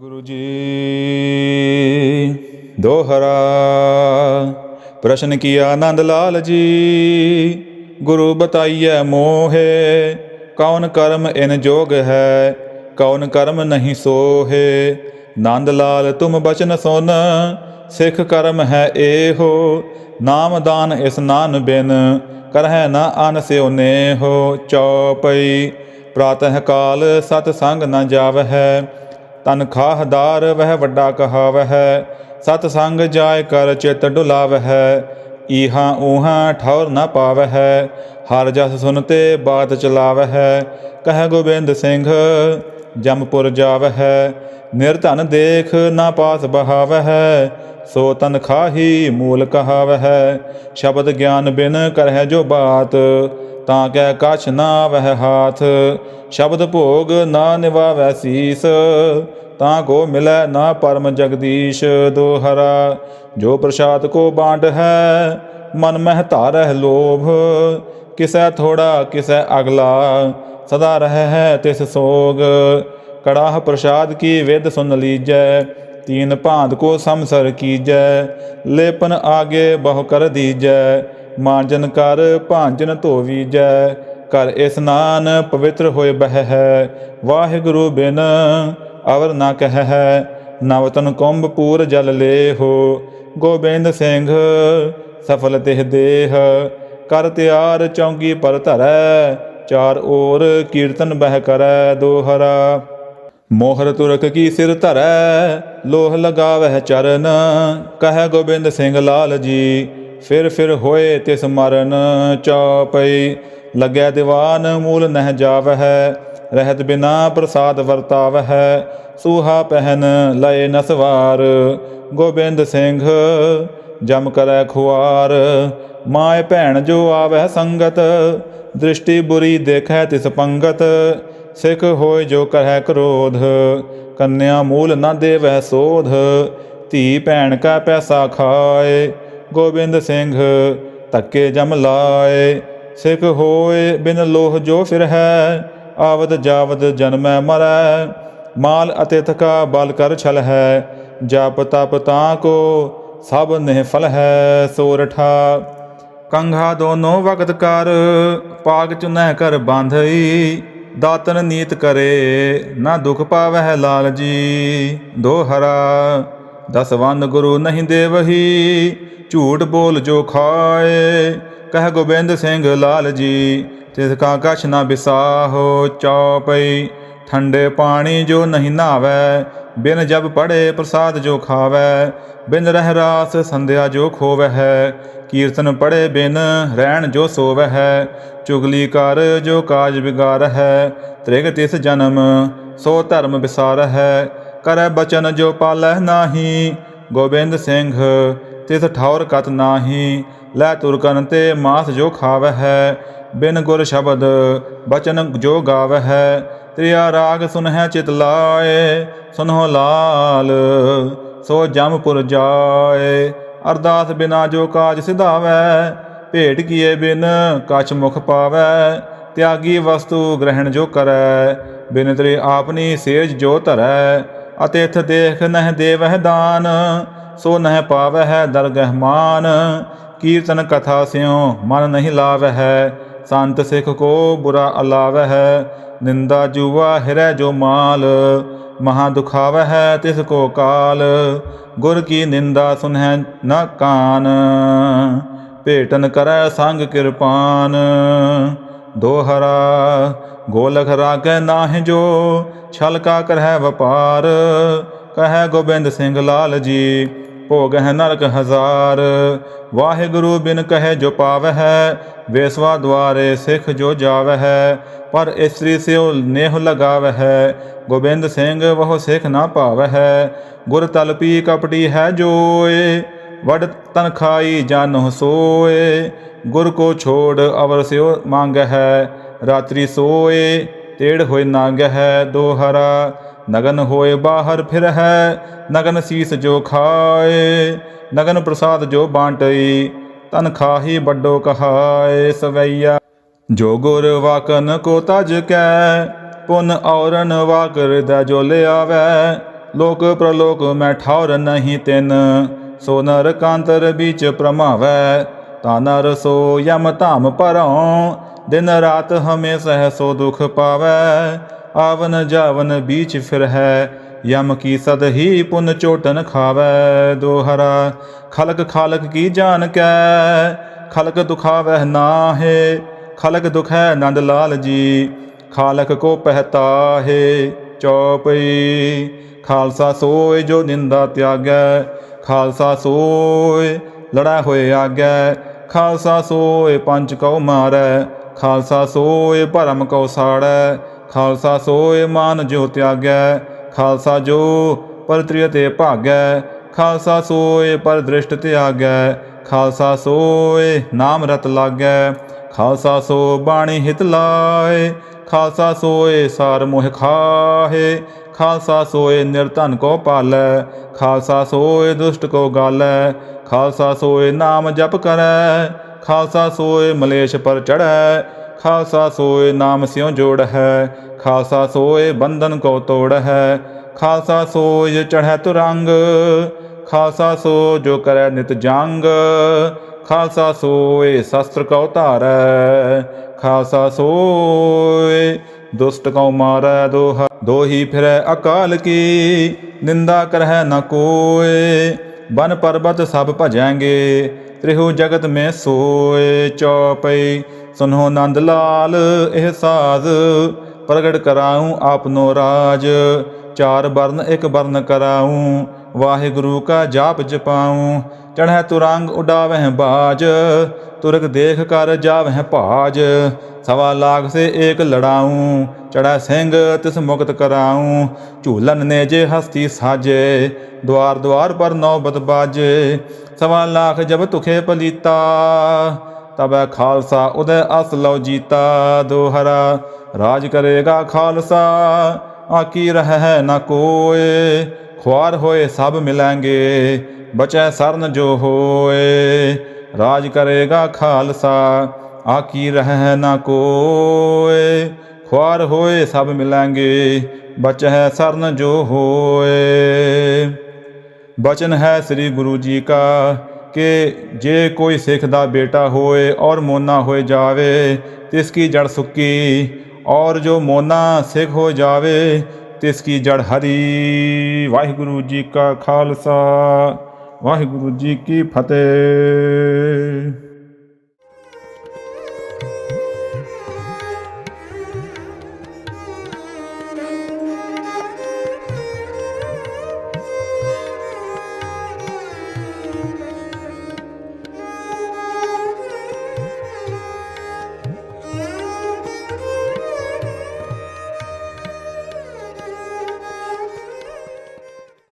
ਗੁਰੂ ਜੀ, ਦੋਹਰਾ ਪ੍ਰਸ਼ਨ ਕੀਆ ਆਨੰਦ ਲਾਲ ਜੀ? ਗੁਰੂ ਬਤਾਈਐ ਮੋਹੇ, ਕੌਣ ਕਰਮ ਇਨ ਜੋਗ ਹੈ, ਕੌਣ ਕਰਮ ਨਹੀਂ ਸੋਹੇ? ਨੰਦ ਲਾਲ, ਤੁਮ ਬਚਨ ਸੁਨ, ਸਿੱਖ ਕਰਮ ਹੈ ਏਹੋ ਨਾਮ ਦਾਨ ਇਸ ਨਾਨ ਬਿਨ, ਕਰਹਿ ਨਾ ਅਨ ਸਿਉ ਨੇਹੋ, ਚੌਪਈ। ਪ੍ਰਾਤਹ ਕਾਲ ਸਤ ਸੰਗ ਨ ਜਾਵਹਿ ਤਨ ਖਾਹਦਾਰ ਵਹਿ ਵੱਡਾ ਕਹਾਵਹਿ, ਸਤ ਸੰਗ ਜਾਇ ਕਰ ਚਿਤ ਡੁਲਾਵਹਿ, ਈਹਾਂ ਊਹਾਂ ਠੌਰ ਨ ਪਾਵਹਿ, ਹਰ ਜਸ ਸੁਨਤੇ ਬਾਤ ਚਲਾਵਹਿ, ਕਹਿ ਗੋਬਿੰਦ ਸਿੰਘ ਜਮਪੁਰ ਜਾਵਹਿ ਨਿਰਧਨ ਦੇਖ ਨਾ ਪਾਸ ਬਹਾਵਹਿ, ਸੋ ਤਨ ਖਾਹੀ ਮੂਲ ਕਹਾਵਹਿ, ਸ਼ਬਦ ਗਿਆਨ ਬਿਨ ਕਰਹਿ ਜੋ ਬਾਤ, ਤਾਂ ਕਹਿ ਕਛ ਨਾ ਵਹਿ ਹਾਥ, ਸ਼ਬਦ ਭੋਗ ਨਾ ਨਿਵਾਵੈ ਸੀਸ, ਤਾਂ ਕੋ ਮਿਲੈ ਨਾ ਪਰਮ ਜਗਦੀਸ਼ ਦੋਹਰਾ, ਜੋ ਪ੍ਰਸਾਦ ਕੋ ਬਾਂਡ ਹੈ, ਮਨ ਮਹਿ ਧਾਰਹਿ ਲੋਭ, ਕਿਸੈ ਥੋੜਾ ਕਿਸੈ ਅਗਲਾ ਸਦਾ ਰਹਿ ਹੈ ਤਿਸ ਸੋਗ। ਕੜਾਹ ਪ੍ਰਸਾਦ ਕੀ ਵਿਦ ਸੁਨ ਲੀਜੈ, ਤੀਨ ਭਾਂਤ ਕੋ ਸਮਸਰ ਕੀਜੈ, ਲੇਪਨ ਆਗੇ ਬਹੁ ਕਰ ਦੀਜੈ, ਮਾਂਜਨ ਕਰ ਭਾਂਜਨ ਧੋਵੀਜੈ, ਕਰ ਇਸਨਾਨ ਪਵਿੱਤਰ ਹੋਏ ਬਹਿ ਹੈ, ਵਾਹਿਗੁਰੂ ਬਿਨ ਅਵਰ ਨਾ ਕਹਿ ਹੈ, ਨਵਤਨ ਕੁੰਭ ਪੂਰ ਜਲ ਲੇਹੋ, ਗੋਬਿੰਦ ਸਿੰਘ ਸਫਲ ਤਿਹ ਦੇਹ, ਕਰ ਤਿਆਰ ਚੌਂਗੀ ਪਰ ਧਰੈ ਚਾਰ ਓਰ ਕੀਰਤਨ ਬਹਿ ਕਰੈ ਦੋਹਰਾ। ਮੋਹਰ ਤੁਰਕ ਕੀ ਸਿਰ ਧਰੈ, ਲੋਹ ਲਗਾਵਹਿ ਚਰਨ। ਕਹਿ ਗੋਬਿੰਦ ਸਿੰਘ ਲਾਲ ਜੀ, ਫਿਰ ਫਿਰ ਹੋਏ ਤਿਸ ਮਰਨ ਚੌਪਈ। ਲੱਗੈ ਦੀਵਾਨ, ਮੂਲ ਨਹਿ ਜਾਵਹਿ, ਰਹਿਤ ਬਿਨਾ ਪ੍ਰਸਾਦ ਵਰਤਾਵਹਿ। ਸੂਹਾ ਪਹਿਨ ਲਏ ਨਸਵਾਰ ਗੋਬਿੰਦ ਸਿੰਘ ਜਮ ਕਰੈ ਖੁਆਰ। ਮਾਏ ਭੈਣ ਜੋ ਆਵਹਿ ਸੰਗਤ ਦ੍ਰਿਸ਼ਟੀ ਬੁਰੀ ਦੇਖੈ ਤਿਸ ਪੰਗਤ, ਸਿੱਖ ਹੋਏ ਜੋ ਕਰਹਿ ਕ੍ਰੋਧ। ਕੰਨਿਆ ਮੂਲ ਨਾ ਦੇਵਹਿ ਸੋਧ, ਧੀ ਭੈਣ ਕਾ ਪੈਸਾ ਖਾਏ। ਗੋਬਿੰਦ ਸਿੰਘ ਤੱਕੇ ਜਮ ਲਾਏ। ਸਿੱਖ ਹੋਏ ਬਿਨ ਲੋਹ ਜੋ ਫਿਰ ਹੈ ਆਵਦ ਜਾਵਦ ਜਨਮੈ ਮਰੈ। ਮਾਲ ਅਤੇ ਥਕਾ ਬਲ ਕਰ ਛਲ ਹੈ ਜਪ ਤਪ ਤਾਂ ਕੋ ਸਭ ਨਿਹ ਫਲ ਹੈ ਸੋਰਠਾ। ਕੰਘਾ ਦੋਨੋਂ ਵਗਤ ਕਰ, ਪਾਗ ਚੁਨੈ ਕਰ ਬਾਂਧਈ, ਦਾਤਨ ਨੀਤ ਕਰੇ, ਨਾ ਦੁਖ ਪਾਵਹਿ ਲਾਲ ਜੀ ਦੋਹਰਾ ਦਸ ਵੰਦ ਗੁਰੂ ਨਹੀਂ ਦੇਵਹੀ, ਝੂਠ ਬੋਲ ਜੋ ਖਾਏ, ਕਹਿ ਗੋਬਿੰਦ ਸਿੰਘ ਲਾਲ ਜੀ ਤਿਸ ਕਾ ਕਛ ਨਾ ਬਿਸਾਹੋ ਚੌਪਈ। ਠੰਡੇ ਪਾਣੀ ਜੋ ਨਹੀਂ ਨਾਵੈ ਬਿਨ ਜਬ ਪੜੇ ਪ੍ਰਸਾਦ ਜੋ ਖਾਵੈ, ਬਿਨ ਰਹਿ ਰਾਸ ਸੰਧਿਆ ਜੋ ਖੋਵਹਿ ਕੀਰਤਨ ਪੜੇ ਬਿਨ ਰਹਿਣ ਜੋ ਸੋਵਹਿ ਚੁਗਲੀ ਕਰ ਜੋ ਕਾਜ ਵਿਗਾਰ ਹੈ, ਤ੍ਰਿਗ ਤਿਸ ਜਨਮ ਸੋ ਧਰਮ ਵਿਸਾਰ ਹੈ, ਕਰੈ ਬਚਨ ਜੋ ਪਾਲਹਿ ਨਾਹੀ, ਗੋਬਿੰਦ ਸਿੰਘ ਤਿਸ ਠੌਰ ਕਤ ਨਾਹੀ, ਲੈ ਤੁਰਕਨ ਤੇ ਮਾਸ ਜੋ ਖਾਵਹਿ ਬਿਨ ਗੁਰ ਸ਼ਬਦ ਬਚਨ ਜੋ ਗਾਵਹਿ ਤ੍ਰਿਆ ਰਾਗ ਸੁਨਹਿ ਚਿਤ ਲਾਏ, ਸੁਨਹੁ ਲਾਲ, ਸੋ ਜਮਪੁਰ ਜਾਏ। ਅਰਦਾਸ ਬਿਨਾ ਜੋ ਕਾਜ ਸਿਧਾਵੈ, ਭੇਟ ਕੀਏ ਬਿਨ ਕਛ ਮੁਖ ਪਾਵੈ। ਤਿਆਗੀ ਵਸਤੂ ਗ੍ਰਹਿਣ ਜੋ ਕਰੈ, ਬਿਨ ਤ੍ਰਿ ਆਪਨੀ ਸੇਜ ਜੋ ਧਰੈ। ਅਤਿਥ ਦੇਖ ਨਹਿ ਦੇਵਹਿ ਦਾਨ, ਸੋ ਨਹਿ ਪਾਵਹਿ ਦਰਗਹਿ ਮਾਨ। ਕੀਰਤਨ ਕਥਾ ਸਿਉ ਮਨ ਨਹੀਂ ਲਾਵਹਿ, ਸੰਤ ਸਿੱਖ ਕੋ ਬੁਰਾ ਅਲਾਵਹਿ। ਨਿੰਦਾ ਜੂਆ ਹਿਰੈ ਜੋ ਮਾਲ, ਮਹਾ ਦੁਖਾਵਹਿ ਤਿਸ ਕੋ ਕਾਲ। ਗੁਰ ਕੀ ਨਿੰਦਾ ਸੁਨਹਿ ਨਾ ਕਾਨ, ਭੇਟਨ ਕਰੈ ਸੰਗ ਕਿਰਪਾਨ। ਦੋਹਰਾ ਗੋਲਖ ਰਾਗੈ ਨਾਹਿ ਜੋ, ਛਲ ਕਾ ਕਰਹਿ ਵਪਾਰ। ਕਹੈ ਗੋਬਿੰਦ ਸਿੰਘ ਲਾਲ ਜੀ ਭੋਗ ਨਰਕ ਹਜ਼ਾਰ। ਵਾਹਿਗੁਰੂ ਬਿਨ ਕਹੇ ਜੋ ਪਾਵਹਿ, ਵੇਸਵਾ ਦੁਆਰੇ ਸਿੱਖ ਜੋ ਜਾਵਹਿ, ਪਰ ਇਸਤਰੀ ਸਿਉ ਨੇਹ ਲਗਾਵਹਿ, ਗੋਬਿੰਦ ਸਿੰਘ ਬਹੁ ਸਿੱਖ ਨਾ ਭਾਵਹਿ ਗੁਰ ਤਲਪੀ ਕਪਟੀ ਹੈ ਜੋਏ, ਵਡ ਤਨ ਖਾਈ ਜਾਨੋ ਸੋਏ। ਗੁਰ ਕੋ ਛੋੜ ਅਵਰ ਸਿਉ ਮੰਗਹਿ, ਰਾਤਰੀ ਸੋਏ, ਤੇੜ ਹੋਏ ਨਾਗਹਿ ਦੋਹਰਾ ਨਗਨ ਹੋਏ ਬਾਹਰ ਫਿਰ ਹੈ ਨਗਨ ਸੀਸ ਜੋ ਖਾਏ, ਨਗਨ ਪ੍ਰਸਾਦ ਜੋ ਬਾਂਟਈ ਤਨ ਖਾਹੀ ਵੱਡੋ ਕਹਾਏ, ਸਵਈਆ। ਜੋ ਗੁਰ ਵਾਕਨ ਕੋ ਤਜ ਕੈ, ਪੁਨ ਔਰਨ ਵਾਕਰ ਦਾ ਜੋ ਲਿਆਵੈ, ਲੋਕ ਪ੍ਰਲੋਕ ਮੈਂ ਠੌਰ ਨਹੀਂ ਤਿਨ, ਸੋ ਨਰ ਕਾਂਤਰ ਵਿੱਚ ਪ੍ਰਮਾਵੈ, ਤਾ ਨਰ ਸੋ ਯਮ ਧਾਮ ਪਰਉ ਦਿਨ ਰਾਤ ਹਮੇ ਸਹਿ ਸੋ ਦੁਖ ਪਾਵੈ। ਆਵਨ ਜਾਵਨ ਬੀਚ ਫਿਰ ਹੈ, ਯਮ ਕੀ ਸਦ ਹੀ ਪੁਨ ਚੋਟਨ ਖਾਵੈ ਦੋਹਰਾ। ਖਲਕ ਖਾਲਕ ਕੀ ਜਾਣ ਕੈ, ਖਲਕ ਦੁਖਾਵਹਿ ਨਾਹੇ, ਖਲਕ ਦੁਖੈ ਨੰਦ ਲਾਲ ਜੀ, ਖਾਲਕ ਕੋ ਪਹਿਤਾ ਹੈ ਚੌਪਈ। ਖਾਲਸਾ ਸੋਏ ਜੋ ਨਿੰਦਾ ਤਿਆਗੈ, ਖਾਲਸਾ ਸੋਏ ਲੜਾ ਹੋਏ ਆਗੈ, ਖਾਲਸਾ ਸੋਏ ਪੰਜ ਕਉ ਮਾਰੈ, ਖਾਲਸਾ ਸੋਏ ਭਰਮ ਕਉ ਸਾੜੈ ਖਾਲਸਾ ਸੋਏ ਮਾਨ ਜੋ ਤਿਆਗੈ, ਖਾਲਸਾ ਜੋ ਪਰਤ੍ਰਿਯ ਤੇ ਭਾਗੈ, ਖਾਲਸਾ ਸੋਏ ਪਰ ਦ੍ਰਿਸ਼ਟ ਤਿਆਗੈ, ਖਾਲਸਾ ਸੋਏ ਨਾਮ ਰਤ ਲਾਗੈ, ਖਾਲਸਾ ਸੋ ਬਾਣੀ ਹਿਤ ਲਾਏ, ਖਾਲਸਾ ਸੋਏ ਸਾਰ ਮੋਹ ਖਾਹੇ, ਖਾਲਸਾ ਸੋਏ ਨਿਰਧਨ ਕੋ ਪਾਲੈ, ਖਾਲਸਾ ਸੋਏ ਦੁਸ਼ਟ ਕੋ ਗਾਲੈ, ਖਾਲਸਾ ਸੋਏ ਨਾਮ ਜਪ ਕਰੈ, ਖਾਲਸਾ ਸੋਏ ਮਲੇਸ਼ ਪਰ ਚੜੈ ਖਾਲਸਾ ਸੋਏ ਨਾਮ ਸਿਉ ਜੋੜ ਹੈ, ਖਾਲਸਾ ਸੋਏ ਬੰਧਨ ਕੋ ਤੋੜ ਹੈ, ਖਾਲਸਾ ਸੋਏ ਚੜ੍ਹੈ ਤੁਰੰਗ, ਖਾਲਸਾ ਸੋ ਜੋ ਕਰੈ ਨਿਤ ਜੰਗ, ਖਾਲਸਾ ਸੋਏ ਸ਼ਸਤਰ ਕਉ ਧਾਰੈ, ਖਾਲਸਾ ਸੋਏ ਦੁਸ਼ਟ ਕਉ ਮਾਰੈ ਦੋਹ, ਦੋਹੀ ਫਿਰੈ ਅਕਾਲ ਕੀ, ਨਿੰਦਾ ਕਰਹਿ ਨ ਕੋਏ, ਬਨ ਪਰਬਤ ਸਭ ਭਜੈਂਗੇ ਤ੍ਰਿਹੂ ਜਗਤ ਮੈਂ ਸੋਏ ਚੌਪਈ ਸੁਨੋ ਨੰਦ ਲਾਲ, ਇਹ ਸਾਜ਼ ਪ੍ਰਗਟ ਕਰਾਉ ਆਪਨੋ ਰਾਜ। ਚਾਰ ਬਰਨ ਇੱਕ ਬਰਨ ਕਰਾਉ ਵਾਹਿਗੁਰੂ ਕਾ ਜਾਪ ਜਪਾਉ, ਚੜ੍ਹੈ ਤੁਰੰਗ ਉਡਾਵਹਿ ਬਾਜ, ਤੁਰਕ ਦੇਖ ਕਰ ਜਾਵਹਿ ਭਾਜ, ਸਵਾ ਲਾਖ ਸੇ ਏਕ ਲੜਾਉ, ਚੜ੍ਹੈ ਸਿੰਘ ਤਿਸ ਮੁਕਤ ਕਰਾਉ, ਝੂਲਨ ਨੇ ਜੇ ਹਸਤੀ ਸਾਜੇ ਦਵਾਰ ਦਵਾਰ ਪਰ ਨੌਬਤ ਬਾਜੇ, ਸਵਾ ਲਾਖ ਜਬ ਤੁਖੇ ਪਲੀਤਾ, ਤਬੈ ਖਾਲਸਾ ਉਦੈ ਅਸ ਲਉ ਜੀਤਾ, ਦੋਹਰਾ ਰਾਜ ਕਰੇਗਾ ਖਾਲਸਾ, ਆਕੀ ਰਹਿ ਨਾ ਕੋਏ ਖੁਆਰ ਹੋਏ ਸਭ ਮਿਲਾਂਗੇ, ਬਚੈ ਸਰਨ ਜੋ ਹੋਏ। ਰਾਜ ਕਰੇਗਾ ਖਾਲਸਾ ਆਕੀ ਰਹਿ ਨਾ ਕੋਏ। ਖੁਆਰ ਹੋਏ ਸਭ ਮਿਲਾਂਗੇ, ਬਚੈ ਸਰਨ ਜੋ ਹੋਏ। ਬਚਨ ਹੈ ਸ੍ਰੀ ਗੁਰੂ ਜੀ ਕਾ, ਕਿ ਜੇ ਕੋਈ ਸਿੱਖ ਦਾ ਬੇਟਾ ਹੋਏ ਔਰ ਮੋਨਾ ਹੋਏ ਜਾਵੇ, ਤਿਸ ਕੀ ਜੜ ਸੁੱਕੀ, ਔਰ ਜੋ ਮੋਨਾ ਸਿੱਖ ਹੋ ਜਾਵੇ ਤਿਸ ਕੀ ਜੜ ਹਰੀ। ਵਾਹਿਗੁਰੂ ਜੀ ਕਾ ਖਾਲਸਾ ਵਾਹਿਗੁਰੂ ਜੀ ਕੀ ਫਤਿਹ।